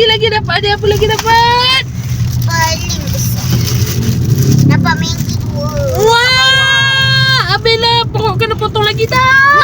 lagi lagi dapat ada apa lagi dapat? Paling besar. Dapat mangkuk. Wah! Abela perut kena potong lagi dah.